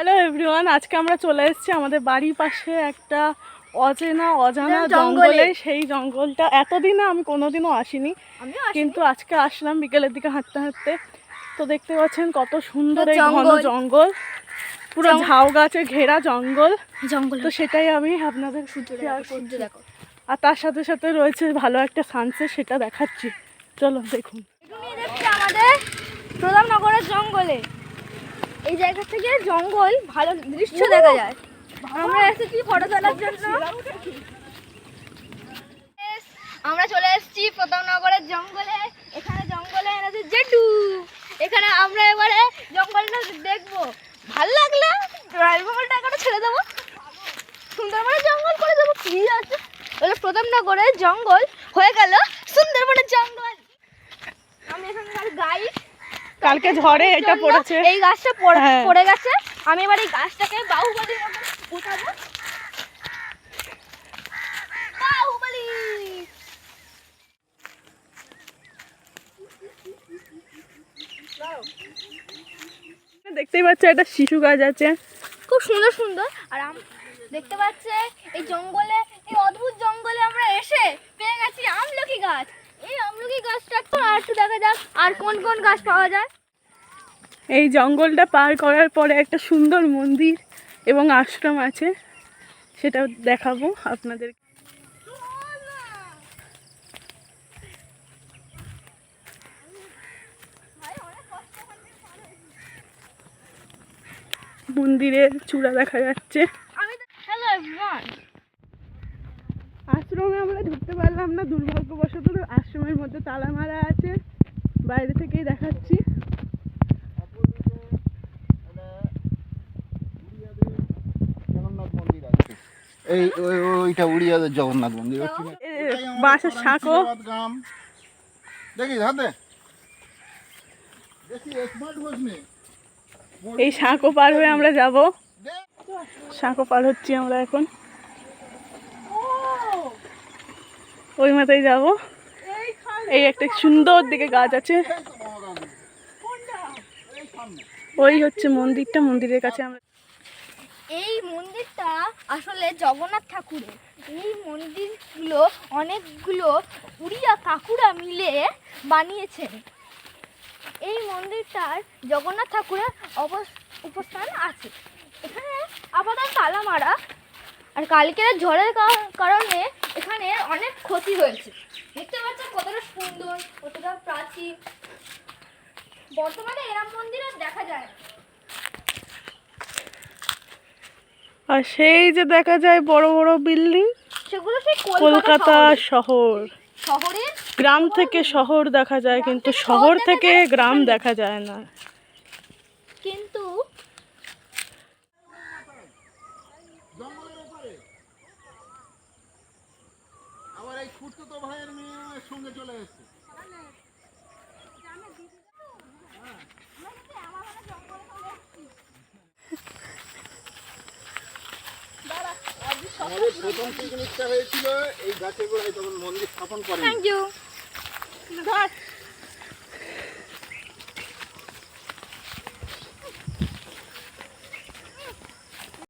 Hello everyone আজকে আমরা চলে এসেছি আমাদের বাড়ির পাশে একটা অচেনা অজানা জঙ্গলে। সেই জঙ্গলটা এতদিনে আমি কোনোদিনও আসিনি। কিন্তু আজকে আসলাম বিকেলের দিকে হাঁটতে হাঁটতে। তো দেখতে পাচ্ছেন কত সুন্দর এই ঘন জঙ্গল। পুরো ঝাউ গাছে ঘেরা জঙ্গল। জঙ্গল। তো সেটাই আমি আপনাদের সূর্য দেখো আর তার সাথে সাথে রয়েছে ভালো একটা সানসেট সেটা দেখাচ্ছি। চলো দেখুন। আমাদের প্রধাননগরের জঙ্গলে। এই জায়গা থেকে জঙ্গল ভালো দৃশ্য দেখা যায়। আমরা এসেছি ফটো তোলার জন্য। আমরা চলে এসেছি প্রতাপনগরের জঙ্গলে। এখানে জঙ্গলে এনেছে জেঠু। এখানে আমরা এবারে জঙ্গলটা দেখব। ভালো লাগলে? ড্রাইভারটা এখানে ছেড়ে দেবো। সুন্দরবনের জঙ্গল করে দেবো কি আছে? বলে প্রতাপনগরের জঙ্গল হয়ে গেল সুন্দরবনের জঙ্গল। আমি এখানকার গাইড কালকে ঝড়ে এটা পড়েছে। এই গাছটা পড়ে হ্যাঁ। গেছে। আমি এবার এই গাছটাকে বাহুবলীর মতো উঠাবো দেখতেই পাচ্ছ একটা শিশু গাছ আছে। খুব সুন্দর সুন্দর। আর দেখতে পাচ্ছে এই জঙ্গলে এই অদ্ভুত জঙ্গলে আমরা এসে পেয়ে গেছি আমলকি গাছ। এই আমলকি গাছটা একটু আর একটু দেখা যাক আর কোন কোন গাছ পাওয়া যায়। এই জঙ্গলটা পার করার পরে একটা সুন্দর মন্দির এবং আশ্রম আছে সেটা দেখাবো আপনাদের। মন্দিরের চূড়া দেখা যাচ্ছে। হ্যালো এভরিওয়ান আশ্রমে আমরা ঢুকতে পারলাম না দুর্ভাগ্যবশত আশ্রমের মধ্যে তালা মারা আছে। বাইরে থেকেই দেখাচ্ছি। জগন্নাথ মন্দির আছে এই ওই- ওইটা উড়িয়াদের জগন্নাথ মন্দির। সাঁকো। হাতে? এই সাঁকো পার হয়ে আমরা যাব। সাঁকো পার হচ্ছি আমরা এখন। ওই মাথায় যাব। এই একটা সুন্দর দিকে গাছ আছে। ওই হচ্ছে মন্দিরটা, মন্দিরের কাছে আমরা এই মন্দিরটা আসলে জগন্নাথ ঠাকুরের। এই মন্দিরগুলো অনেকগুলো উড়িয়া কাকুরা মিলে বানিয়েছেন। এই মন্দিরটার জগন্নাথ ঠাকুরের উপস্থান আছে। এখানে আপাতত তালা মারা আর কালকের ঝড়ের কারণে ক্ষতি হয়েছে? দেখতে পাচ্ছেন কতটা সুন্দর কতটা প্রাচীন। বর্তমানে এরম মন্দির আর দেখা যায় না। আর সেই যে দেখা যায় বড় বড় বিল্ডিং সেগুলো সেই কলকাতা শহর। শহরের গ্রাম থেকে শহর। দেখা যায় কিন্তু শহর থেকে গ্রাম দেখা যায় না। কিন্তু খুঁড়তো ভাইয়ের মেয়ের সঙ্গে চলে এসেছে। আমাদের প্রথম পিকনিকটা হয়েছিল এই গাছের গোড়ায় তখন মন্দির স্থাপন করে থ্যাংক ইউ